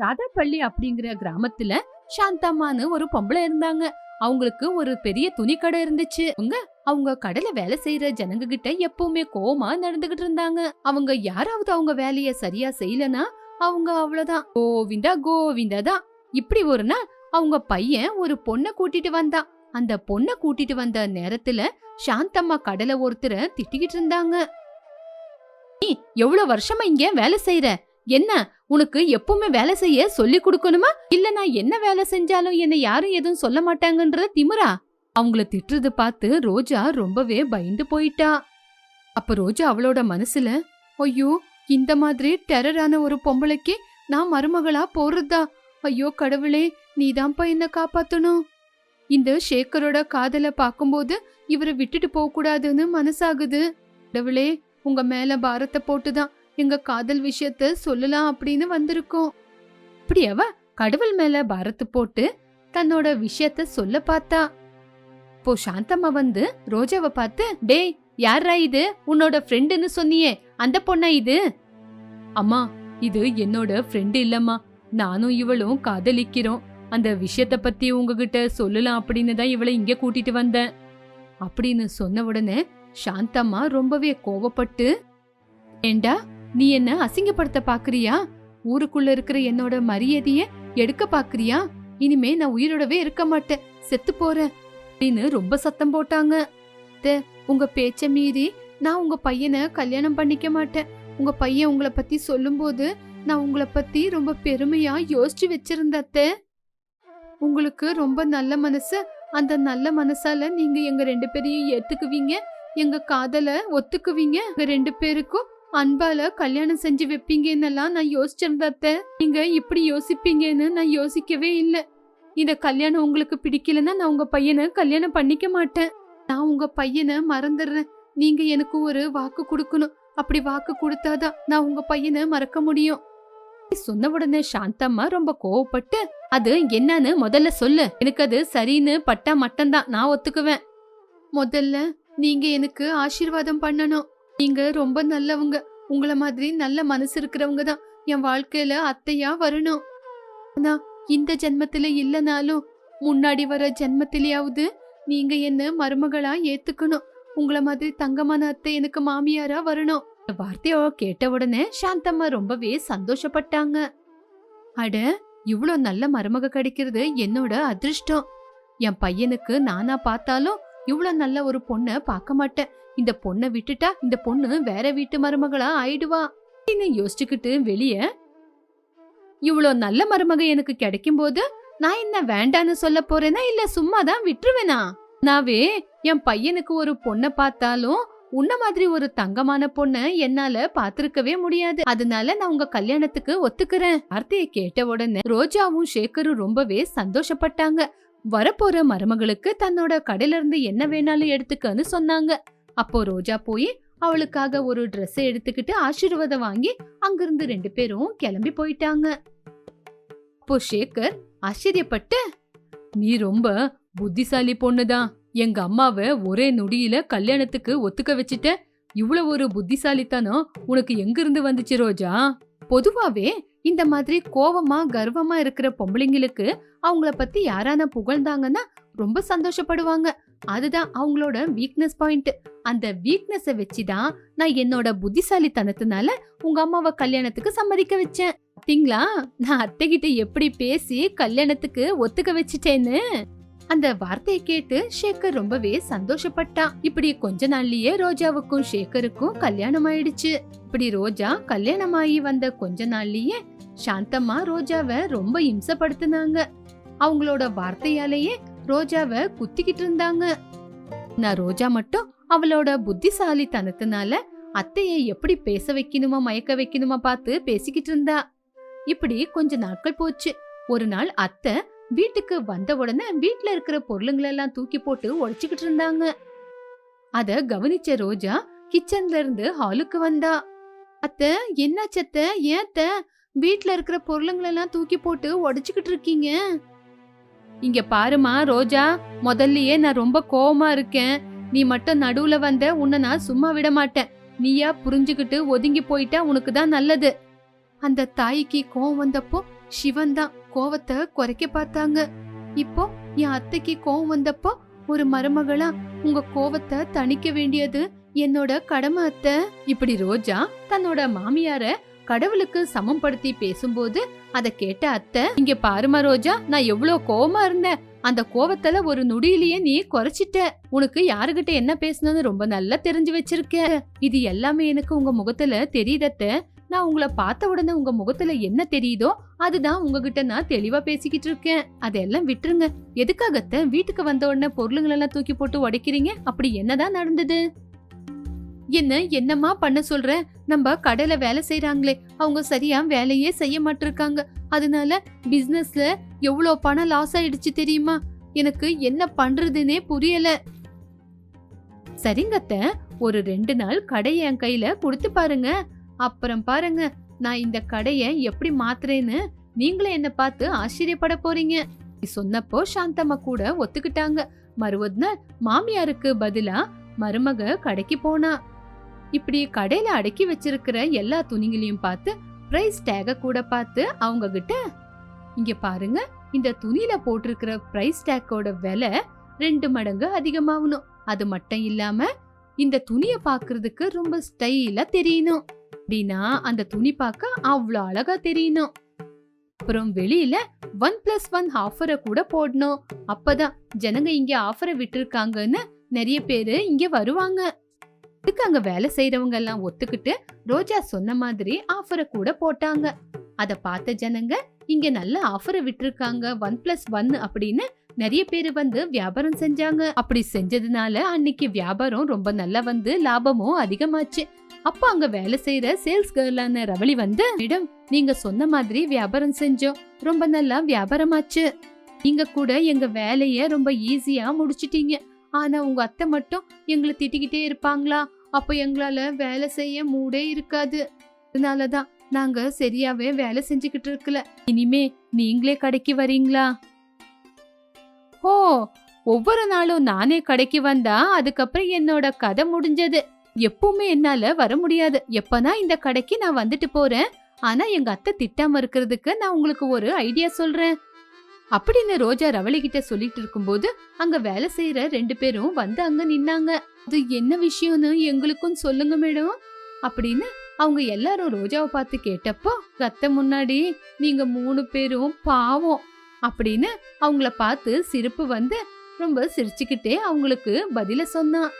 ராதாப்பள்ளி அப்படிங்கிற கிராமத்துல சாந்தாமான்னு ஒரு பொம்பளை இருந்தாங்க. அவங்களுக்கு ஒரு பெரிய துணி கடை இருந்துச்சு. அவங்க அவங்க கடல வேலை செய்யற ஜனங்க கிட்ட எப்பவுமே கோமா நடந்துகிட்டு இருந்தாங்க. அவங்க யாராவது அவங்க வேலைய சரியா செய்யலனா அவங்க அவ்வளவுதான். கோவிந்தா கோவிந்தா தான். இப்படி ஒரு நாள் அவங்க பையன் ஒரு பொண்ணை கூட்டிட்டு வந்தான் அந்த பொண்ணை கூட்டிட்டு வந்த நேரத்துல சாந்தம்மா கடலை ஒருத்தர திட்டிக்கிட்டு இருந்தாங்க. நீ எவ்வளவு வருஷமா இங்க வேலை செய்யற என்ன உனக்கு எப்பவுமே வேலை செய்ய சொல்லி கொடுக்கணுமா? இல்ல நான் என்ன வேலை செஞ்சாலும் என்ன யாரும் எதுவும் சொல்ல மாட்டாங்கன்ற திமுறா? அவங்கள திட்டுறது பார்த்து ரோஜா ரொம்பவே பயந்து போயிட்டா. அப்ப ரோஜா அவளோட மனசுல ஐயோ இந்த மாதிரி டெரரான ஒரு பொம்பளைக்கு நான் மருமகளா போறதா? ஐயோ கடவுளே நீதான்ப்பா என்ன காப்பாத்தணும்? இந்த ஷேக்கரோட காதலை பார்க்கும்போது இவரை விட்டுட்டு போக கூடாதுன்னு மனசாகுது. கடவுளே உங்க மேல பாரத்தை போட்டுதான் எங்க காதல் விஷயத்த சொல்லலாம் அப்படின்னு வந்திருக்கோம். இப்படி அவ கடவுள் மேல பாரத்து போட்டு தன்னோட விஷயத்த சொல்ல பார்த்தா. இப்போ சாந்தம்மா வந்து ரோஜாவை பார்த்து டேய் யாரா இது? உன்னோட ஃப்ரெண்டுன்னு சொன்னியே. அந்த பொண்ணா இது? அம்மா இது என்னோட ஃப்ரெண்டு இல்லம்மா. நானும் இவளும் காதலிக்கிறோம். அந்த விஷயத்த பத்தி உங்ககிட்ட சொல்லலாம் அப்படின்னு தான் இவளை இங்க கூட்டிட்டு வந்தேன். அப்படின்னு சொன்ன உடனே சாந்தம்மா ரொம்பவே கோவப்பட்டு ஏண்டா நீ என்ன அசிங்கப்படுத்த பாக்குறியா? ஊருக்குள்ள இருக்கிற என்னோட மரியாதைய எடுக்க பாக்குறியா? இனிமே நான் உயிரோடவே இருக்க மாட்டேன். செத்து போறேன் அப்படின்னு ரொம்ப சத்தம் போட்டாங்க. உங்க பேச்ச மீறி நான் உங்க பையனை கல்யாணம் பண்ணிக்க மாட்டேன். உங்க பையன் உங்களை பத்தி சொல்லும்போது நான் உங்களை பத்தி ரொம்ப பெருமையா யோசிச்சு வச்சிருந்தத்த உங்களுக்கு ரொம்ப நல்ல மனசு. அந்த நல்ல மனசால நீங்க எங்க ரெண்டு பேரையும் ஏத்துக்குவீங்க. எங்க காதல ஒத்துக்குவீங்க. எங்க ரெண்டு பேருக்கும் அன்பால கல்யாணம் செஞ்சு வைப்பீங்கன்னெல்லாம் நான் யோசிச்சிருந்தத்த நீங்க இப்படி யோசிப்பீங்கன்னு நான் யோசிக்கவே இல்லை. இந்த கல்யாணம் உங்களுக்கு பிடிக்கலன்னா நான் உங்க பையனை கல்யாணம் பண்ணிக்க மாட்டேன். நான் உங்க பையனை மறந்துடுறேன். நீங்க எனக்கு ஒரு வாக்கு கொடுக்கணும். அப்படி வாக்கு கொடுத்தாதான் நான் உங்க பையனை மறக்க முடியும். சொன்ன உடனே சாந்தம்மா ரொம்ப கோவப்பட்டு அது என்னன்னு முதல்ல சொல்லு. எனக்கு அது சரின்னு பட்டா மட்டும்தான். நான் ஒத்துக்குவேன். முதல்ல நீங்க எனக்கு ஆசீர்வாதம் பண்ணணும். நீங்க ரொம்ப நல்லவங்க. உங்கள மாதிரி நல்ல மனசு இருக்கிறவங்க தான். என் வாழ்க்கையில அத்தையா வரணும். ஆனா இந்த ஜென்மத்துல இல்லனாலும் முன்னாடி வர ஜென்மத்திலேயாவது நீங்க என்ன மருமகளா ஏத்துக்கணும். உங்கள மாதிரி தங்கமான அத்தை எனக்கு மாமியாரா வரணும். வார்த்தையோ கேட்ட உடனே சாந்தம்மா ரொம்பவே சந்தோஷப்பட்டாங்க. அட இவ்ளோ நல்ல மருமக கிடைக்கிறது என்னோட அதிர்ஷ்டம். என் பையனுக்கு நானா பார்த்தாலும் இவ்ளோ நல்ல ஒரு பொண்ண பார்க்க மாட்டேன். இந்த பொண்ணை விட்டுட்டா இந்த பொண்ணு வேற வீட்டு மருமகளா ஆயிடுவா. அப்படின்னு யோசிச்சுக்கிட்டு வெளிய? இவ்ளோ நல்ல மருமக எனக்கு கிடைக்கும் போது நான் என்ன வேண்டான்னு சொல்ல போறேனா இல்ல சும்மா தான் விட்டுருவேனா? நாவே என் பையனுக்கு ஒரு பொண்ணை பார்த்தாலும் உன்ன மாதிரி ஒரு தங்கமான பொண்ண என்னால பாத்திருக்கவே முடியாது. அதனால நான் உங்க கல்யாணத்துக்கு ஒத்துக்கிறேன். வார்த்தையை கேட்ட உடனே ரோஜாவும் சேகரும் ரொம்பவே சந்தோஷப்பட்டாங்க. வரப்போற மருமகளுக்கு தன்னோட கடையில இருந்து என்ன வேணாலும் எடுத்துக்கன்னு சொன்னாங்க. அப்போ ரோஜா போய் அவளுக்காக ஒரு ட்ரெஸ் எடுத்துக்கிட்டு ஆசீர்வாதம் வாங்கி அங்கிருந்து ரெண்டு பேரும் கிளம்பி போயிட்டாங்க. அப்போ சேகர் ஆச்சரியப்பட்டு நீ ரொம்ப புத்திசாலி பொண்ணுதான் எங்க அம்மாவை ஒரே நொடியில கல்யாணத்துக்கு ஒத்துக்க வச்சுட்ட. இவ்வளவு ஒரு புத்திசாலித்தனம் உனக்கு எங்கிருந்து வந்துச்சு ரோஜா? பொதுவாவே இந்த மாதிரி கோவமா கர்வமா இருக்கிற பொம்பளைங்களுக்கு அவங்கள பத்தி யாரான புகழ்ந்தாங்கன்னா ரொம்ப சந்தோஷப்படுவாங்க. அதுதான் அவங்களோட வீக்னஸ் பாயிண்ட் அந்த வீக்னஸ வச்சுதான் நான் என்னோட புத்திசாலித்தனத்தினால உங்க அம்மாவை கல்யாணத்துக்கு சம்மதிக்க வச்சேன். திங்களா நான் அத்தைகிட்ட எப்படி பேசி கல்யாணத்துக்கு ஒத்துக்க வச்சிட்டேன்னு? அந்த வார்த்தையை கேட்டு சேகர் ரொம்பவே சந்தோஷப்பட்டான் இப்படி கொஞ்ச நாள்லயே ரோஜாவுக்கும் சேகருக்கும் கல்யாணம் ஆயிடுச்சு. இப்படி ரோஜா கல்யாணமாயி வந்த கொஞ்ச நாள்லயே சாந்தம்மா ரோஜாவை ரொம்ப இம்சப்படுத்தினாங்க. அவங்களோட வார்த்தையாலேயே ரோஜாவை குத்திக்கிட்டு இருந்தாங்க. நான் ரோஜா மட்டும் அவளோட புத்திசாலித்தனத்தினால அத்தையை எப்படி பேச வைக்கணுமா மயக்க வைக்கணுமா பார்த்து பேசிக்கிட்டு இருந்தா. இப்படி கொஞ்ச நாட்கள் போச்சு. ஒரு நாள் அத்தை வீட்டுக்கு வந்த உடனே வீட்ல இருக்கிற பொருளுங்களெல்லாம் தூக்கி போட்டு உழைச்சுக்கிட்டு இருந்தாங்க. அத கவனிச்ச ரோஜா கிச்சன்ல இருந்து ஹாலுக்கு வந்தா. அத்தை என்னாச்சு ஏத்த ஏன் வீட்ல இருக்கிற பொருளுங்களெல்லாம் தூக்கி போட்டு உடைச்சுக்கிட்டு இருக்கீங்க? இங்க பாருமா ரோஜா முதல்லயே நான் ரொம்ப கோவமா இருக்கேன். நீ மட்டும் நடுவுல வந்த உன்னை நான் சும்மா விட மாட்டேன். நீயா புரிஞ்சுக்கிட்டு ஒதுங்கி போயிட்டா உனக்கு தான் நல்லது. அந்த தாய்க்கு கோவம் வந்தப்போ சிவன் தான் கோவத்தை குறைக்க பார்த்தாங்க. இப்போ என் அத்தைக்கு கோவம் வந்தப்போ ஒரு மருமகளா உங்க கோவத்தை தணிக்க வேண்டியது என்னோட கடமை அத்தை. இப்படி ரோஜா தன்னோட மாமியார கடவுளுக்கு சமம்படுத்தி பேசும்போது அத கேட்ட அத்தை இங்க பாருமா ரோஜா நான் எவ்வளவு கோவமா இருந்தேன். அந்த கோவத்துல ஒரு நொடியிலேயே நீ குறைச்சிட்ட. உனக்கு யாருகிட்ட என்ன பேசணும்னு ரொம்ப நல்லா தெரிஞ்சு வச்சிருக்க. இது எல்லாமே எனக்கு உங்க முகத்துல தெரியுதத்த நான் உங்களை பார்த்த உடனே உங்க முகத்துல என்ன தெரியுதோ அதுதான் உங்ககிட்ட நான் தெளிவா பேசிக்கிட்டு இருக்கேன். அதெல்லாம் விட்டுருங்க. எதுக்காகத்த வீட்டுக்கு வந்த உடனே பொருளுங்களெல்லாம் தூக்கி போட்டு உடைக்கிறீங்க? அப்படி என்னதான் நடந்தது? என்ன என்னம்மா பண்ண சொல்ற? நம்ம கடையில வேலை செய்யறாங்களே அவங்க சரியா வேலையே செய்ய மாட்டிருக்காங்க. அதனால பிசினஸ்ல எவ்வளோ பணம் லாஸ் ஆயிடுச்சு தெரியுமா? எனக்கு என்ன பண்றதுன்னே புரியல. சரிங்கத்த ஒரு ரெண்டு நாள் கடையை என் கையில கொடுத்து பாருங்க. அப்புறம் பாருங்க நான் இந்த கடையை எப்படி மாத்துறேன்னு நீங்களே என்ன பார்த்து ஆச்சரியப்பட போறீங்க. நீ சொன்னப்போ சாந்தம்மா கூட ஒத்துக்கிட்டாங்க. மறுவது நாள் மாமியாருக்கு பதிலா மருமக கடைக்கு போனா. இப்படி கடையில அடக்கி வச்சிருக்கிற எல்லா துணிகளையும் பார்த்து பிரைஸ் டேக கூட பார்த்து அவங்க கிட்ட இங்க பாருங்க இந்த துணியில போட்டிருக்கிற பிரைஸ் டேக்கோட விலை ரெண்டு மடங்கு அதிகமாகணும். அது மட்டும் இல்லாம இந்த துணிய பாக்குறதுக்கு ரொம்ப ஸ்டைலா தெரியணும். அப்படின்னா அந்த துணி பார்க்க அவ்வளோ அழகா தெரியணும். அப்புறம் வெளியில ஒன் பிளஸ் ஒன் ஆஃபரை கூட போடணும். அப்பதான் ஜனங்க இங்க ஆஃபரை விட்டுருக்காங்கன்னு நிறைய பேரு இங்க வருவாங்க. இதுக்கு அங்க வேலை செய்யறவங்க எல்லாம் ஒத்துக்கிட்டு ரோஜா சொன்ன மாதிரி ஆஃபரை கூட போட்டாங்க. அத பார்த்த ஜனங்க இங்க நல்ல ஆஃபரை விட்டுருக்காங்க ஒன் பிளஸ் ஒன் அப்படின்னு நிறைய பேர் வந்து வியாபாரம் செஞ்சாங்க. அப்படி செஞ்சதுனால அன்னைக்கு வியாபாரம் ரொம்ப நல்லா வந்து லாபமும் அதிகமாச்சு. அப்ப அங்க வேலை செய்யற சேல்ஸ் கேர்லான ரவளி வந்து மேடம் நீங்க சொன்ன மாதிரி வியாபாரம் செஞ்சோம் ரொம்ப நல்லா வியாபாரமாச்சு. நீங்க கூட எங்க வேலைய ரொம்ப ஈஸியா முடிச்சிட்டீங்க. ஆனா உங்க அத்தை மட்டும் எங்களை திட்டிக்கிட்டே இருப்பாங்களா? அப்போ எங்களால வேலை செய்ய மூடே இருக்காது. அதனாலதான் நாங்க சரியாவே வேலை செஞ்சுக்கிட்டு இருக்கல. இனிமே நீங்களே கடைக்கு வரீங்களா? ஓ ஒவ்வொரு நாளும் நானே கடைக்கு வந்தா அதுக்கப்புறம் என்னோட கதை முடிஞ்சது. எப்பவுமே என்னால வர முடியாது. எப்பனா இந்த கடைக்கு நான் வந்துட்டு போறேன். ஆனா எங்க அத்தை திட்டாம இருக்கிறதுக்கு நான் உங்களுக்கு ஒரு ஐடியா சொல்றேன். அப்படின்னு ரோஜா ரவளி கிட்ட சொல்லிட்டு இருக்கும்போது அங்க வேலை செய்யற ரெண்டு பேரும் வந்து அங்க நின்னாங்க. அது என்ன விஷயம்னு எங்களுக்கும் சொல்லுங்க மேடம் அப்படின்னு அவங்க எல்லாரும் ரோஜாவை பார்த்து கேட்டப்போ அத்தை முன்னாடி நீங்க மூணு பேரும் பாவம் அப்படின்னு அவங்கள பார்த்து சிரிப்பு வந்து ரொம்ப சிரிச்சுக்கிட்டே அவங்களுக்கு பதில சொன்னா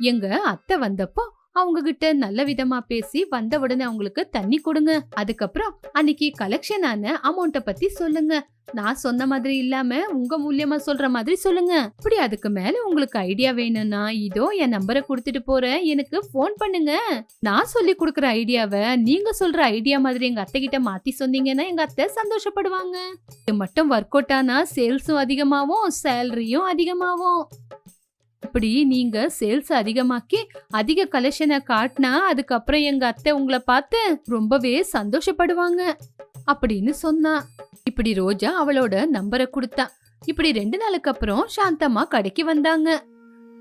எங்க அத்தை வந்தப்போ அவங்க கிட்ட நல்ல விதமா பேசி வந்த உடனே அவங்களுக்கு தண்ணி கொடுங்க. அதுக்கப்புறம் அன்னைக்கு கலெக்ஷன் ஆன அமௌண்ட்ட பத்தி சொல்லுங்க. நான் சொன்ன மாதிரி இல்லாம உங்க மூலியமா சொல்ற மாதிரி சொல்லுங்க. இப்படி அதுக்கு மேல உங்களுக்கு ஐடியா வேணும்னா இதோ என் நம்பரை கொடுத்துட்டு போறேன். எனக்கு ஃபோன் பண்ணுங்க. நான் சொல்லி கொடுக்குற ஐடியாவை நீங்க சொல்ற ஐடியா மாதிரி எங்க அத்தை கிட்ட மாத்தி சொன்னீங்கன்னா எங்க அத்தை சந்தோஷப்படுவாங்க. இது மட்டும் ஒர்க் அவுட் ஆனா சேல்ஸும் அதிகமாகும் சேலரியும் அதிகமாகும் இப்படி நீங்க சேல்ஸ் அதிகமாக்கி அதிக கலெக்ஷனை காட்டினா அதுக்கப்புறம் எங்க அத்தை உங்களை பார்த்து ரொம்பவே சந்தோஷப்படுவாங்க அப்படின்னு சொன்னா. இப்படி ரோஜா அவளோட நம்பரை கொடுத்தா. இப்படி ரெண்டு நாளுக்கு அப்புறம் சாந்தம்மா கடைக்கு வந்தாங்க.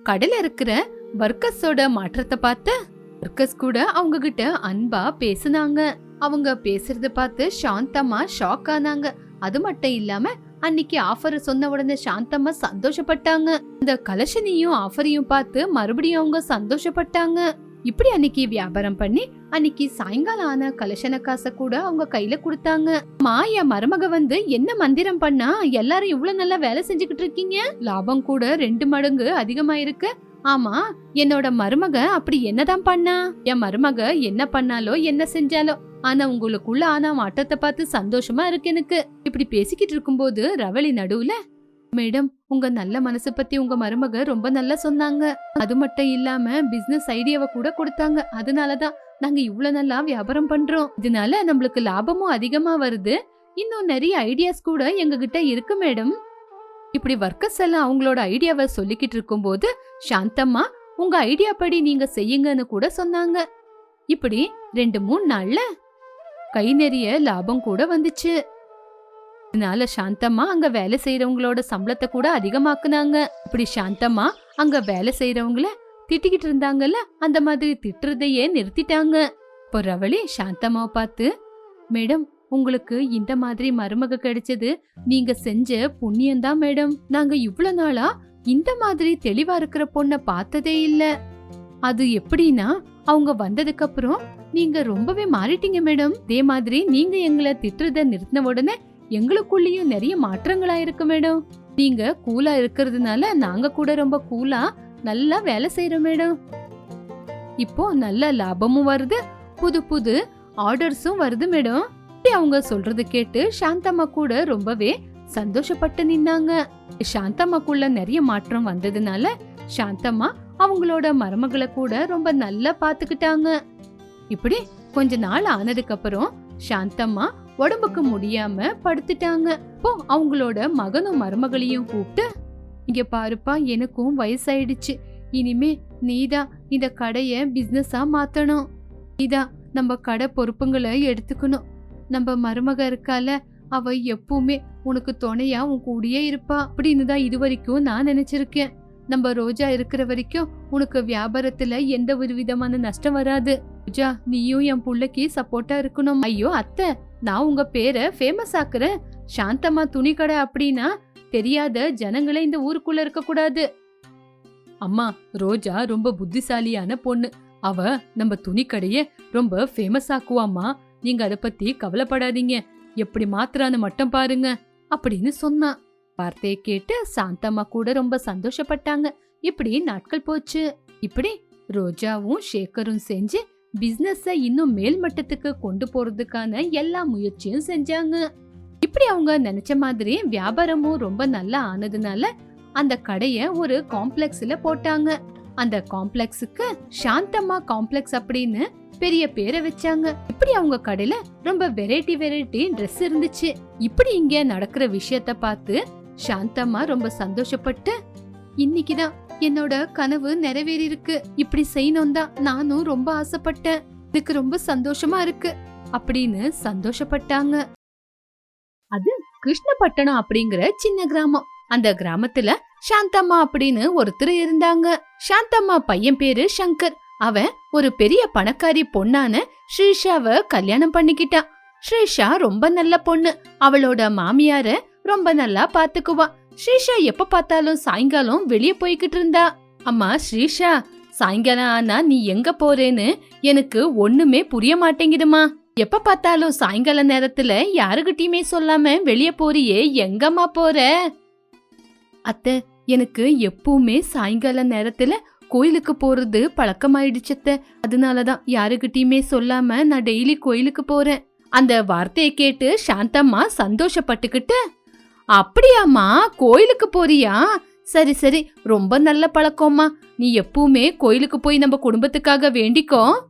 கடையில இருக்கிற வர்க்கஸோட மாற்றத்தை பார்த்து ஒர்க்கர்ஸ் கூட அவங்க கிட்ட அன்பா பேசுனாங்க. அவங்க பேசுறத பார்த்து சாந்தம்மா ஷாக் ஆனாங்க. அது மட்டும் இல்லாம அன்னைக்கு ஆஃபர் சொன்ன உடனே சாந்தம்மா சந்தோஷப்பட்டாங்க. இந்த கலெக்ஷனையும் ஆஃபரையும் பார்த்து மறுபடியும் அவங்க சந்தோஷப்பட்டாங்க. இப்படி அன்னைக்கு வியாபாரம் பண்ணி அன்னைக்கு சாயங்காலம் ஆன கலசன காசை கூட அவங்க கையில கொடுத்தாங்க. மாயா மருமக வந்து என்ன மந்திரம் பண்ணா எல்லாரும் இவ்வளவு நல்லா வேலை செஞ்சுக்கிட்டு இருக்கீங்க? லாபம் கூட ரெண்டு மடங்கு அதிகமா இருக்கு ஆமா என்னோட மருமக அப்படி என்னதான் பண்ணா? என் மருமக என்ன பண்ணாலோ என்ன செஞ்சாலோ. ஆனா உங்களுக்குள்ள ஆனா மாற்றத்தை பார்த்து சந்தோஷமா இருக்கு எனக்கு. இப்படி பேசிக்கிட்டு இருக்கும்போது ரவளி நடுவுல மேடம் உங்க நல்ல மனசு பத்தி உங்க மருமக ரொம்ப நல்லா சொன்னாங்க. அது மட்டும் இல்லாம பிசினஸ் ஐடியாவை கூட கொடுத்தாங்க. அதனாலதான் நாங்க இவ்வளவு நல்லா வியாபாரம் பண்றோம். இதனால நம்மளுக்கு லாபமும் அதிகமா வருது. இன்னும் நிறைய ஐடியாஸ் கூட எங்ககிட்ட இருக்கு மேடம். இப்படி ஒர்க்கர்ஸ் எல்லாம் அவங்களோட ஐடியாவை சொல்லிக்கிட்டு இருக்கும்போது சாந்தம்மா உங்க ஐடியா படி நீங்க செய்யுங்கன்னு கூட சொன்னாங்க. இப்படி ரெண்டு மூணு நாள்ல கை நிறைய லாபம் கூட வந்துச்சு. இதனால சாந்தம்மா அங்க வேலை செய்யறவங்களோட சம்பளத்தை கூட அதிகமாக்குனாங்க. இப்படி சாந்தம்மா அங்க வேலை செய்யறவங்கள திட்டிக்கிட்டு இருந்தாங்கல்ல அந்த மாதிரி திட்டுறதையே நிறுத்திட்டாங்க. இப்போ ரவளி சாந்தம்மாவை பார்த்து மேடம் உங்களுக்கு இந்த மாதிரி மருமக கிடைச்சது நீங்க செஞ்ச புண்ணியம்தான் மேடம். நாங்க இவ்வளவு நாளா இந்த மாதிரி தெளிவா இருக்கிற பொண்ண பார்த்ததே இல்ல. அது எப்படின்னா அவங்க வந்ததுக்கு அப்புறம் நீங்க ரொம்பவே மாறிட்டீங்க மேடம். இதே மாதிரி நீங்க எங்களை திட்டுறத நிறுத்தின உடனே எங்களுக்குள்ளேயும் நிறைய மாற்றங்களா இருக்கு மேடம். நீங்க கூலா இருக்கிறதுனால நாங்க கூட ரொம்ப கூலா நல்லா வேலை செய்யறோம் மேடம். இப்போ நல்ல லாபமும் வருது. புது புது ஆர்டர்ஸும் வருது மேடம். அவங்க சொல்றது கேட்டு சாந்தம்மா கூட ரொம்பவே சந்தோஷப்பட்டு நின்னாங்க. சாந்தம்மாக்குள்ள நிறைய மாற்றம் வந்ததுனால சாந்தம்மா அவங்களோட மருமகளை கூட ரொம்ப நல்லா பாத்துக்கிட்டாங்க இப்படி கொஞ்ச நாள் ஆனதுக்கு அப்புறம் சாந்தம்மா உடம்புக்கு முடியாம படுத்துட்டாங்க. இப்போ அவங்களோட மகனும் மருமகளையும் கூப்பிட்டு இங்க பாருப்பா எனக்கும் வயசாயிடுச்சு. இனிமே நீதான் இந்த கடைய பிசினஸா மாத்தணும். நீதான் நம்ம கடை பொறுப்புங்களை எடுத்துக்கணும். நம்ம மருமக இருக்கால அவ எப்பவுமே உனக்கு துணையா உன் கூடயே இருப்பா. அப்படின்னு தான் இது வரைக்கும் நான் நினைச்சிருக்கேன். நம்ம ரோஜா இருக்கிற வரைக்கும் உனக்கு வியாபாரத்துல எந்த ஒரு விதமான நஷ்டம் வராது. ரோஜா நீயும் என் புள்ளைக்கு சப்போர்ட்டா இருக்கணும். ஐயோ அத்தை நான் உங்க பேரை ஃபேமஸ் ஆக்குறேன். சாந்தம்மா துணி கடை அப்படின்னா தெரியாத ஜனங்களே இந்த ஊருக்குள்ள இருக்க கூடாது அம்மா ரோஜா ரொம்ப புத்திசாலியான பொண்ணு. அவ நம்ம துணி ரொம்ப ஃபேமஸ் ஆக்குவாம்மா. நீங்க அத பத்தி கவலைப்படாதீங்க. எப்படி மாத்துறான்னு மட்டும் பாருங்க அப்படின்னு சொன்னா. வார்த்தையை கேட்டு சாந்தம்மா கூட ரொம்ப சந்தோஷப்பட்டாங்க. இப்படி நாட்கள் போச்சு. இப்படி ரோஜாவும் ஷேகரும் செஞ்சு பிசினஸ இன்னும் மேல் மட்டத்துக்கு கொண்டு போறதுக்கான எல்லா முயற்சியும் செஞ்சாங்க. இப்படி அவங்க நினைச்ச மாதிரி வியாபாரமும் ரொம்ப நல்லா ஆனதுனால அந்த கடைய ஒரு காம்ப்ளெக்ஸ்ல போட்டாங்க. அந்த காம்ப்ளெக்ஸுக்கு சாந்தம்மா காம்ப்ளெக்ஸ் அப்படின்னு பெரிய பேரை வச்சாங்க. இப்படி அவங்க கடையில ரொம்ப வெரைட்டி வெரைட்டி ட்ரெஸ் இருந்துச்சு. இப்படி இங்க நடக்கிற விஷயத்த பார்த்து சாந்தம்மா ரொம்ப சந்தோஷப்பட்டு இன்னைக்குதான் என்னோட கனவு நிறைவேறி இருக்கு இப்படி செய்யணும் தான் நானும் ரொம்ப ஆசைப்பட்டேன். எனக்கு ரொம்ப சந்தோஷமா இருக்கு. அப்படின்னு சந்தோஷப்பட்டாங்க. அது கிருஷ்ணபட்டணம் அப்படிங்கிற சின்ன கிராமம். அந்த கிராமத்துல சாந்தம்மா அப்படின்னு ஒருத்தர் இருந்தாங்க. சாந்தம்மா பையன் பேரு சங்கர். அவன் ஒரு பெரிய பணக்காரி பொண்ணான ஸ்ரீஷாவை கல்யாணம் பண்ணிக்கிட்டான். ஸ்ரீஷா ரொம்ப நல்ல பொண்ணு. அவளோட மாமியார ரொம்ப நல்லா பாத்துக்குவா ஸ்ரீஷா எப்ப பார்த்தாலும் சாயங்காலம் வெளிய போய்கிட்டு இருந்தா. அம்மா ஸ்ரீஷா சாயங்காலம் ஆனா நீ எங்க போறேன்னு எனக்கு ஒண்ணுமே புரிய மாட்டேங்குதுமா. எப்ப பார்த்தாலும் சாயங்கால நேரத்துல யாருகிட்டயுமே சொல்லாம வெளிய போறியே எங்கம்மா போற? அத்தை எனக்கு எப்பவுமே சாயங்கால நேரத்துல கோயிலுக்கு போறது பழக்கமாயிடுச்சத்த அதனாலதான் யாருகிட்டயுமே சொல்லாம நான் டெய்லி கோயிலுக்கு போறேன். அந்த வார்த்தையை கேட்டு சாந்தம்மா சந்தோஷப்பட்டுக்கிட்டு அப்படியாம்மா கோயிலுக்கு போறியா? சரி சரி ரொம்ப நல்ல பழக்கம்மா. நீ எப்பவுமே கோயிலுக்கு போய் நம்ம குடும்பத்துக்காக வேண்டிக்கோ.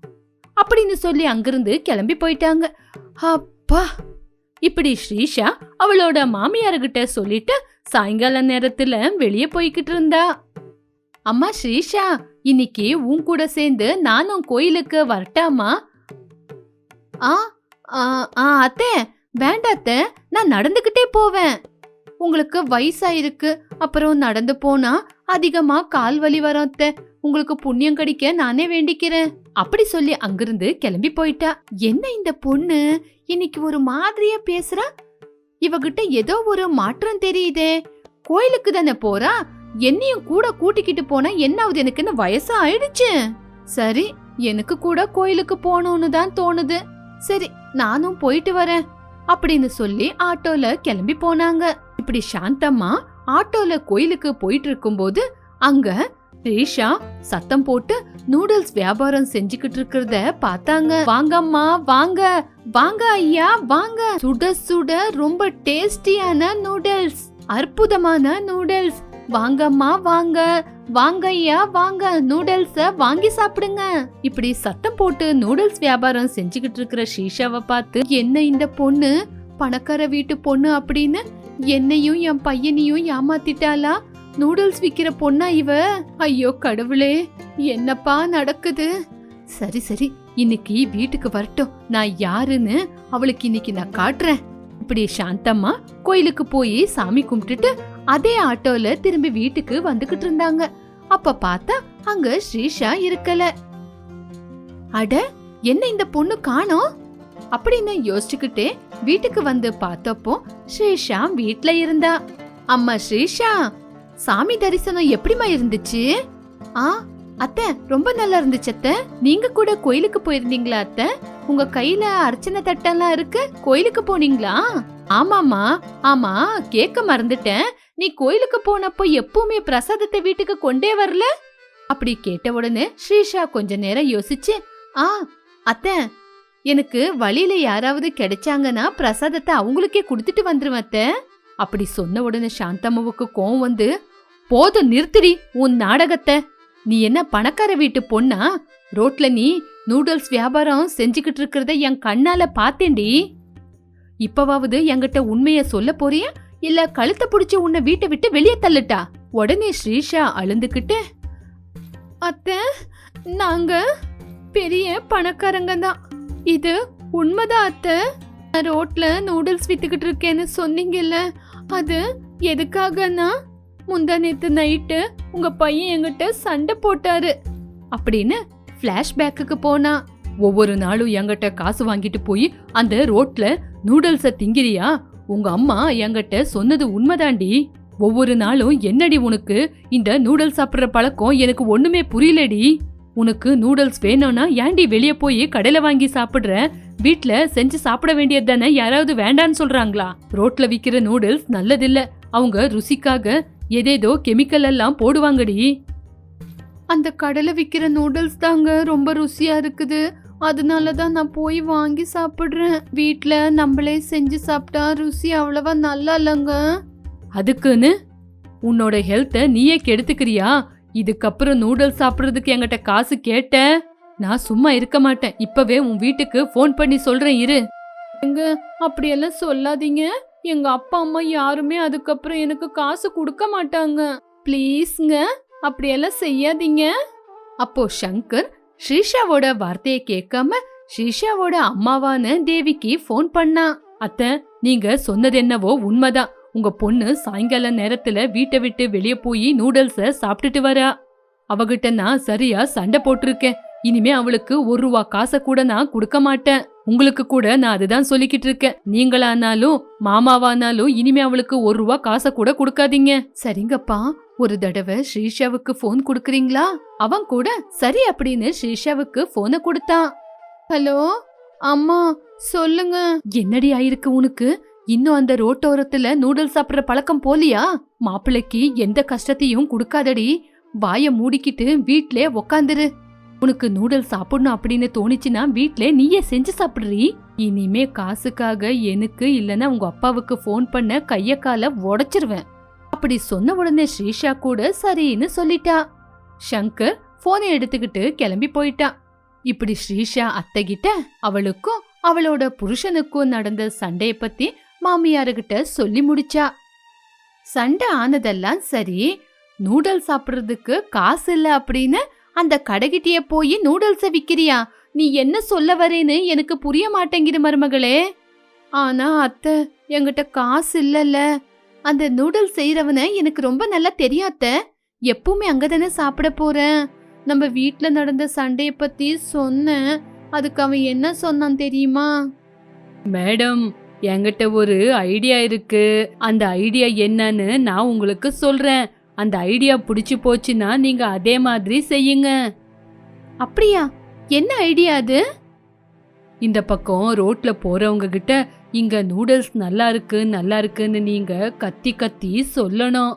அப்படின்னு சொல்லி அங்கிருந்து கிளம்பி போயிட்டாங்க. அப்பா! இப்படி ஸ்ரீஷா அவளோட மாமியார்கிட்ட சொல்லிட்டு சாயங்கால நேரத்துல வெளியே போய்கிட்டு இருந்தா. அம்மா ஸ்ரீஷா இன்னைக்கு உன் கூட சேர்ந்து நானும் கோயிலுக்கு வரட்டாமா? ஆ ஆ, ஆ அத்தை வேண்டாம் நான் நடந்துகிட்டே போவேன். உங்களுக்கு வயசாயிருக்கு அப்புறம் நடந்து போனா அதிகமா கால் வலி வரும் அத்தை. உங்களுக்கு புண்ணியம் கிடைக்க நானே வேண்டிக்கிறேன். அப்படி சொல்லி அங்கிருந்து கிளம்பி போயிட்டா. என்ன இந்த பொண்ணு? இன்னைக்கு ஒரு மாதிரியா பேசுறா? இவகிட்ட ஏதோ ஒரு மாற்றம் தெரியுதே. கோயிலுக்கு தானே போறா? என்னையும் கூட கூட்டிக்கிட்டு போனா என்ன ஆகுது எனக்குன்னு வயசு ஆயிடுச்சு சரி எனக்கு கூட கோயிலுக்கு போகணும்னு தான் தோணுது. சரி நானும் போயிட்டு வரேன். அப்படின்னு சொல்லி ஆட்டோல கிளம்பி போனாங்க. இப்படி சாந்தம்மா ஆட்டோல கோயிலுக்கு போயிட்டு இருக்கும்போது அங்க ரீஷா சத்தம் போட்டு நூடுல்ஸ் வியாபாரம் செஞ்சுக்கிட்டு இருக்கிறத பார்த்தாங்க. வாங்கம்மா வாங்க வாங்க ஐயா வாங்க. சுட சுட ரொம்ப டேஸ்டியான நூடுல்ஸ் அற்புதமான நூடுல்ஸ். வாங்கம்மா வாங்க வாங்க ஐயா வாங்க நூடுல்ஸ வாங்கி சாப்பிடுங்க. இப்படி சத்தம் போட்டு நூடுல்ஸ் வியாபாரம் செஞ்சுக்கிட்டு இருக்கிற ஷீஷாவை பார்த்து என்ன இந்த பொண்ணு? பணக்கார வீட்டு பொண்ணு அப்படின்னு என்னையும் என் பையனையும் ஏமாத்திட்டாளா? நூடுல்ஸ் விக்கிற பொண்ணா இவ? ஐயோ கடவுளே என்னப்பா நடக்குது? சரி சரி இன்னைக்கு வீட்டுக்கு வரட்டும். நான் யாருன்னு அவளுக்கு இன்னைக்கு நான் காட்டுறேன். இப்படி சாந்தம்மா கோயிலுக்கு போய் சாமி கும்பிட்டுட்டு அதே ஆட்டோல திரும்பி வீட்டுக்கு வந்துகிட்டு இருந்தாங்க. அப்ப பார்த்தா அங்க ஸ்ரீஷா இருக்கல. அட என்ன இந்த பொண்ணு காணோம்? அப்படின்னு யோசிச்சுக்கிட்டே வீட்டுக்கு வந்து பார்த்தப்போ ஸ்ரீஷா வீட்ல இருந்தா. அம்மா ஸ்ரீஷா சாமி தரிசனம் எப்படிமா இருந்துச்சு? ஆ அத்தை ரொம்ப நல்லா இருந்துச்சு அத்தை. நீங்க கூட கோயிலுக்கு போயிருந்தீங்களா அத்தை? உங்க கையில அர்ச்சனை தட்டெல்லாம் இருக்கு கோயிலுக்கு போனீங்களா? ஆமாமா ஆமா கேட்க மறந்துட்டேன். நீ கோயிலுக்கு போனப்போ எப்பவுமே பிரசாதத்தை வீட்டுக்கு கொண்டே வரல? அப்படி கேட்ட உடனே ஸ்ரீஷா கொஞ்ச நேரம் யோசிச்சு ஆ அத்தை எனக்கு வழியில யாராவது கிடைச்சாங்கன்னா பிரசாதத்தை அவங்களுக்கே கொடுத்துட்டு வந்துருவத்த அப்படி சொன்ன உடனே சாந்தம்மாவுக்கு கோவம் வந்து போதும் நிறுத்திடி உன் நாடகத்தை. நீ என்ன பணக்கார வீட்டு பொண்ணா? ரோட்ல நீ நூடுல்ஸ் வியாபாரம் செஞ்சுக்கிட்டு இருக்கிறத என் கண்ணால பார்த்தேன்டி. இப்பவாவது என்கிட்ட உண்மைய சொல்ல போறியா? இல்ல கழுத்தை பிடிச்சி உன்னை வீட்டை விட்டு வெளியே தள்ளுட்டா? உடனே ஸ்ரீஷா அழுந்துக்கிட்டு அத்தை நாங்க பெரிய பணக்காரங்க தான். இது உண்மைதான் அத்தை? நான் ரோட்ல நூடுல்ஸ் வித்துக்கிட்டு இருக்கேன்னு சொன்னீங்கல்ல அது எதுக்காகன்னா? முந்தா நேத்து நைட்டு உங்க பையன் என்கிட்ட சண்டை போட்டாரு. அப்படின்னு ஃப்ளாஷ்பேக்குக்கு போனா. ஒவ்வொரு நாளும் என்கிட்ட காசு வாங்கிட்டு போய் அந்த ரோட்ல நூடுல்ஸை திங்கிறியா? உங்க அம்மா என்கிட்ட சொன்னது உண்மைதாண்டி. ஒவ்வொரு நாளும் என்னடி உனக்கு? இந்த நூடுல்ஸ் சாப்பிட்ற பழக்கம் எனக்கு ஒண்ணுமே புரியலடி. உனக்கு நூடுல்ஸ் வேணும்னா ஏன்டி வெளியே போய் கடையில வாங்கி சாப்பிடுற? வீட்ல செஞ்சு சாப்பிட வேண்டியது தானே? யாராவது வேண்டான்னு சொல்றாங்களா? ரோட்ல விக்கிற நூடுல்ஸ் நல்லதில்ல. அவங்க ருசிக்காக ஏதேதோ கெமிக்கல் எல்லாம் போடுவாங்கடி. அந்த கடையில விக்கிற நூடுல்ஸ் தாங்க ரொம்ப ருசியா இருக்குது. அதனால தான் நான் போய் வாங்கி சாப்பிடுறேன். வீட்ல நம்மளே செஞ்சு சாப்பிட்டா ருசி அவ்வளவா நல்லா இல்லைங்க. அதுக்குன்னு உன்னோட ஹெல்த்தை நீயே கெடுத்துக்கிறியா? இதுக்கப்புறம் நூடுல்ஸ் சாப்பிட்றதுக்கு என்கிட்ட காசு கேட்ட? நான் சும்மா இருக்க மாட்டேன். இப்பவே உன் வீட்டுக்கு ஃபோன் பண்ணி சொல்றேன் இரு. எங்க? அப்படியெல்லாம் சொல்லாதீங்க. எங்க அப்பா அம்மா யாருமே அதுக்கப்புறம் எனக்கு காசு கொடுக்க மாட்டாங்க. ப்ளீஸ்ங்க அப்படியெல்லாம் செய்யாதீங்க. அப்போ சங்கர் ஸ்ரீஷாவோட வார்த்தையை கேட்காம ஸ்ரீஷாவோட அம்மாவான தேவிக்கு ஃபோன் பண்ணா. அத்தை நீங்க சொன்னது என்னவோ உண்மைதான். உங்க பொண்ணு சாயங்கால நேரத்துல வீட்டை விட்டு வெளியே போய் நூடுல்ஸ சாப்பிட்டுட்டு வரா. அவகிட்ட நான் சரியா சண்டை போட்டிருக்கேன். இனிமே அவளுக்கு ஒரு ரூபா காசை கூட நான் கொடுக்க மாட்டேன். உங்களுக்கு கூட நான் அதுதான் சொல்லிக்கிட்டு இருக்கேன். நீங்களானாலும் மாமாவானாலும் இனிமே அவளுக்கு ஒரு ரூபா காசை கூட கொடுக்காதீங்க. சரிங்கப்பா. ஒரு தடவை ஸ்ரீஷாவுக்கு ஃபோன் கொடுக்குறீங்களா? அவன் கூட சரி அப்படின்னு ஸ்ரீஷாவுக்கு போனை கொடுத்தான். ஹலோ? அம்மா சொல்லுங்க. என்னடி ஆயிருக்கு உனக்கு? இன்னும் அந்த ரோட்டோரத்துல நூடுல்ஸ் சாப்பிடுற பழக்கம் போலியா? மாப்பிள்ளைக்கு எந்த கஷ்டத்தையும் கொடுக்காதடி. வாய மூடிக்கிட்டு வீட்லயே உக்காந்துரு. உனக்கு நூடுல்ஸ் சாப்பிடணும் அப்படின்னு தோணுச்சுன்னா வீட்ல நீயே செஞ்சு சாப்பிடுறீ. இனிமே காசுக்காக எனக்கு இல்லனா உங்க அப்பாவுக்கு ஃபோன் பண்ண கைய கால உடைச்சிருவேன். அப்படி சொன்ன உடனே ஸ்ரீஷா கூட சரின்னு சொல்லிட்டா. சங்கர் போனை எடுத்துக்கிட்டு கிளம்பி போயிட்டான் இப்படி ஸ்ரீஷா அத்தைகிட்ட அவளுக்கும் அவளோட புருஷனுக்கும் நடந்த சண்டையை பத்தி மாமியாருகிட்ட சொல்லி முடிச்சா. சண்டை ஆனதெல்லாம் சரி நூடுல்ஸ் சாப்பிடுறதுக்கு காசு இல்ல அப்படின்னு அந்த கடைகிட்டிய போய் நூடுல்ஸ விக்கிறியா? நீ என்ன சொல்ல வரேன்னு எனக்கு புரிய மாட்டேங்குது மருமகளே. ஆனா அத்தை என்கிட்ட காசு இல்லல்ல. அந்த நூடுல்ஸ் செய்யறவன எனக்கு ரொம்ப நல்லா தெரியாத்த எப்பவுமே அங்கதானே சாப்பிட போறேன். நம்ம வீட்டுல நடந்த சண்டைய பத்தி சொன்னேன். அதுக்கு அவன் என்ன சொன்னான் தெரியுமா? மேடம் என்கிட்ட ஒரு ஐடியா இருக்கு. அந்த ஐடியா என்னன்னு நான் உங்களுக்கு சொல்றேன். அந்த ஐடியா பிடிச்சு போச்சுன்னா நீங்க அதே மாதிரி செய்யுங்க. அப்படியா? என்ன ஐடியா அது? இந்த பக்கம் ரோட்ல போறவங்க கிட்ட இங்க நூடுல்ஸ் நல்லா இருக்கு நல்லா இருக்குன்னு நீங்க கத்தி கத்தி சொல்லணும்.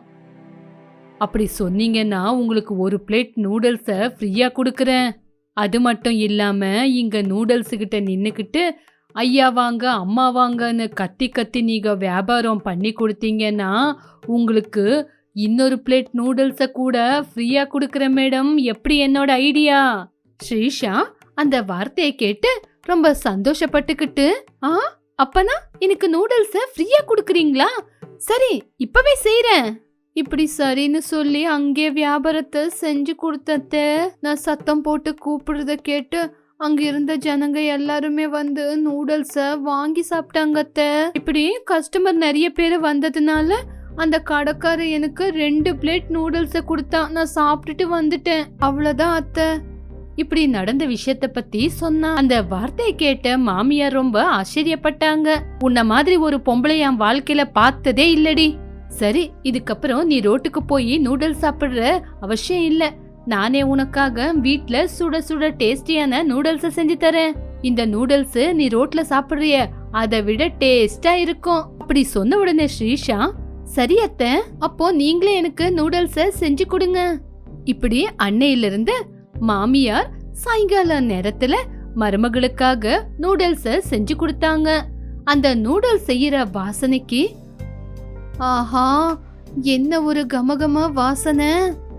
அப்படி சொன்னீங்கன்னா உங்களுக்கு ஒரு பிளேட் நூடுல்ஸ ஃப்ரீயா கொடுக்கறேன். அது மட்டும் இல்லாம இங்க நூடுல்ஸ் கிட்ட நின்னுக்கிட்டு ஐயா வாங்க அம்மா வாங்கன்னு கத்தி கத்தி நீங்கள் வியாபாரம் பண்ணி கொடுத்தீங்கன்னா உங்களுக்கு இன்னொரு பிளேட் நூடுல்ஸை கூட ஃப்ரீயாக கொடுக்குற மேடம். எப்படி என்னோட ஐடியா? ஸ்ரீஷா அந்த வார்த்தையை கேட்டு ரொம்ப சந்தோஷப்பட்டுக்கிட்டு ஆ அப்பனா எனக்கு நூடுல்ஸை ஃப்ரீயாக கொடுக்குறீங்களா? சரி இப்பவே செய்கிறேன் இப்படி சரின்னு சொல்லி அங்கே வியாபாரத்தை செஞ்சு கொடுத்தத நான் சத்தம் போட்டு கூப்பிடுறத கேட்டு அங்க இருந்த ஜனங்க எல்லாருமே வந்து நூடுல்ஸ வாங்கி சாப்பிட்டாங்கத்த இப்படி கஸ்டமர் நிறைய பேர் வந்ததுனால அந்த கடைக்காரர் எனக்கு ரெண்டு பிளேட் நூடுல்ஸ கொடுத்தான் நான் சாப்பிட்டுட்டு வந்துட்டேன். அவ்வளவுதான் அத்தை. இப்படி நடந்த விஷயத்த பத்தி சொன்னா அந்த வார்த்தையை கேட்ட மாமியார் ரொம்ப ஆச்சரியப்பட்டாங்க. உன்ன மாதிரி ஒரு பொம்பளை என் வாழ்க்கையில பார்த்ததே இல்லடி. சரி இதுக்கப்புறம் நீ ரோட்டுக்கு போய் நூடுல்ஸ் சாப்பிடுற அவசியம் இல்லை. நானே உனக்காக வீட்ல சுட சுட டேஸ்டியான நூடுல்ஸ் செஞ்சு தரேன். இந்த நூடுல்ஸ் நீ ரோட்ல சாப்பிடுறிய அதை விட டேஸ்டா இருக்கும். அப்படி சொன்ன உடனே ஸ்ரீஷா சரி அத்த அப்போ நீங்களே எனக்கு நூடுல்ஸ செஞ்சு கொடுங்க. இப்படி அன்னையிலிருந்து மாமியார் சாயங்கால நேரத்துல மருமகளுக்காக நூடுல்ஸ செஞ்சு கொடுத்தாங்க. அந்த நூடுல்ஸ் செய்யற வாசனைக்கு ஆஹா என்ன ஒரு கமகம வாசனை.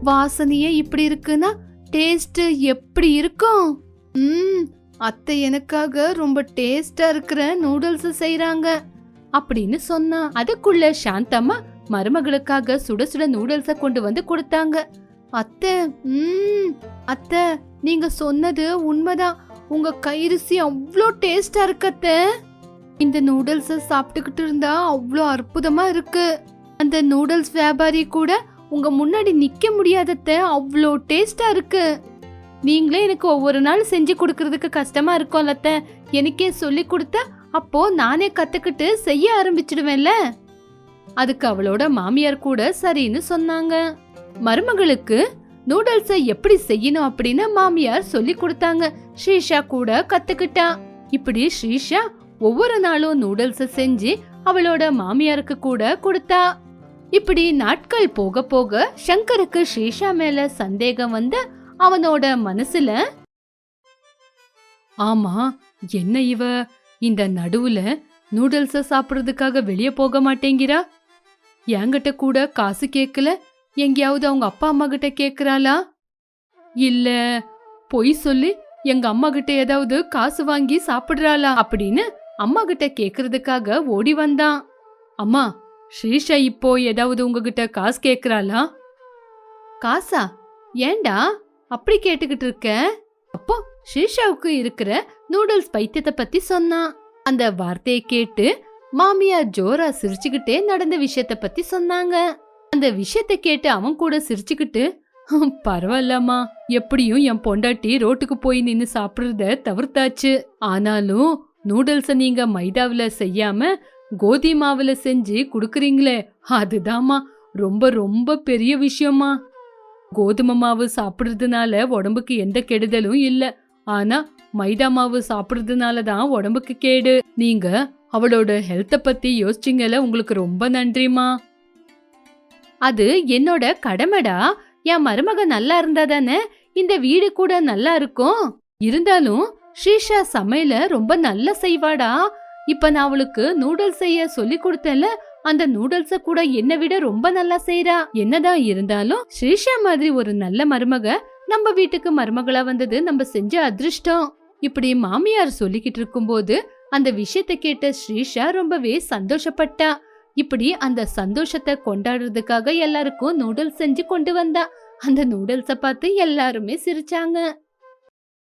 வாசனையே இப்படி இருக்குன்னா டேஸ்ட் எப்படி இருக்கும்? ம் அத்தை எனக்காக ரொம்ப டேஸ்டா இருக்கிற நூடுல்ஸ் செய்யறாங்க அப்படின்னு சொன்னா அதுக்குள்ள சாந்தம்மா மருமகளுக்காக சுட சுட நூடுல்ஸ கொண்டு வந்து கொடுத்தாங்க. அத்தை ம் அத்தை நீங்க சொன்னது உண்மைதான். உங்க கைரிசி அவ்வளோ டேஸ்டா இருக்கத்த இந்த நூடுல்ஸை சாப்பிட்டுக்கிட்டு இருந்தா அவ்வளோ அற்புதமா இருக்கு. அந்த நூடுல்ஸ் வியாபாரி கூட உங்க முன்னாடி நிக்க முடியாதத அவ்வளோ டேஸ்டா இருக்கு. நீங்களே எனக்கு ஒவ்வொரு நாள் செஞ்சு கொடுக்கறதுக்கு கஷ்டமா இருக்கும்லத்தை. எனக்கே சொல்லி கொடுத்தா அப்போ நானே கத்துக்கிட்டு செய்ய ஆரம்பிச்சிடுவேன்ல. அதுக்கு அவளோட மாமியார் கூட சரின்னு சொன்னாங்க. மருமகளுக்கு நூடுல்ஸை எப்படி செய்யணும் அப்படின்னு மாமியார் சொல்லி கொடுத்தாங்க. ஸ்ரீஷா கூட கத்துக்கிட்டா. இப்படி ஸ்ரீஷா ஒவ்வொரு நாளும் நூடுல்ஸை செஞ்சு அவளோட மாமியாருக்கு கூட கொடுத்தா. இப்படி நாட்கள் போக போக சங்கருக்கு ஷீஷா மேல சந்தேகம் வந்து அவனோட மனசுல ஆமா என்ன இவ? இந்த நடுவுல நூடுல்ஸ சாப்பிடுறதுக்காக வெளியே போக மாட்டேங்கிறா? என்கிட்ட கூட காசு கேட்கல எங்கேயாவது அவங்க அப்பா அம்மா கிட்ட கேக்குறாளா? இல்ல பொய் சொல்லி எங்க அம்மா கிட்ட ஏதாவது காசு வாங்கி சாப்பிடுறாளா? அப்படின்னு அம்மா கிட்ட கேக்குறதுக்காக ஓடி வந்தான். அம்மா ஸ்ரீஷா இப்போ ஏதாவது உங்ககிட்ட காசு கேக்குறாளா? காசா? ஏன்டா அப்படி கேட்டுக்கிட்டு இருக்க? அப்போ ஸ்ரீஷாவுக்கு இருக்கிற நூடுல்ஸ் பைத்தியத்தை பத்தி சொன்னான் அந்த வார்த்தையை கேட்டு மாமியார் ஜோரா சிரிச்சுக்கிட்டே நடந்த விஷயத்த பத்தி சொன்னாங்க. அந்த விஷயத்த கேட்டு அவன் கூட சிரிச்சுக்கிட்டு "ஹம், பரவாயில்லம்மா. எப்படியும் என் பொண்டாட்டி ரோட்டுக்கு போய் நின்னு சாப்பிடுறத தவிர்த்தாச்சு. ஆனாலும் நூடுல்ஸ நீங்க மைதாவுல செய்யாம கோதி மாவுல செஞ்சு கொடுக்குறீங்களே அதுதாம்மா. ரொம்ப ரொம்ப பெரிய விஷயமா கோதுமை மாவு சாப்பிடுறதுனால உடம்புக்கு எந்த கெடுதலும் இல்ல. ஆனா மைதா மாவு சாப்பிடுறதுனால தான் உடம்புக்கு கேடு. நீங்க அவளோட ஹெல்த்த பத்தி யோசிச்சீங்கல உங்களுக்கு ரொம்ப நன்றிமா அது என்னோட கடமைடா. என் மருமக நல்லா இருந்தா தானே இந்த வீடு கூட நல்லா இருக்கும். இருந்தாலும் ஸ்ரீஷா சமையல ரொம்ப நல்லா செய்வாடா. இப்ப நான் அவளுக்கு நூடுல்ஸ் செய்ய சொல்லி கொடுத்தேன்ல அந்த நூடுல்ஸ கூட என்னை விட ரொம்ப நல்லா செய்யறா என்னதான் இருந்தாலும் ஸ்ரீஷா மாதிரி ஒரு நல்ல மருமக நம்ம வீட்டுக்கு மருமகளா வந்தது நம்ம செஞ்ச அதிர்ஷ்டம். இப்படி மாமியார் சொல்லிக்கிட்டு இருக்கும்போது அந்த விஷயத்தை கேட்ட ஸ்ரீஷா ரொம்பவே சந்தோஷப்பட்டா. இப்படி அந்த சந்தோஷத்தை கொண்டாடுறதுக்காக எல்லாருக்கும் நூடுல்ஸ் செஞ்சு கொண்டு வந்தா. அந்த நூடுல்ஸை பார்த்து எல்லாருமே சிரிச்சாங்க.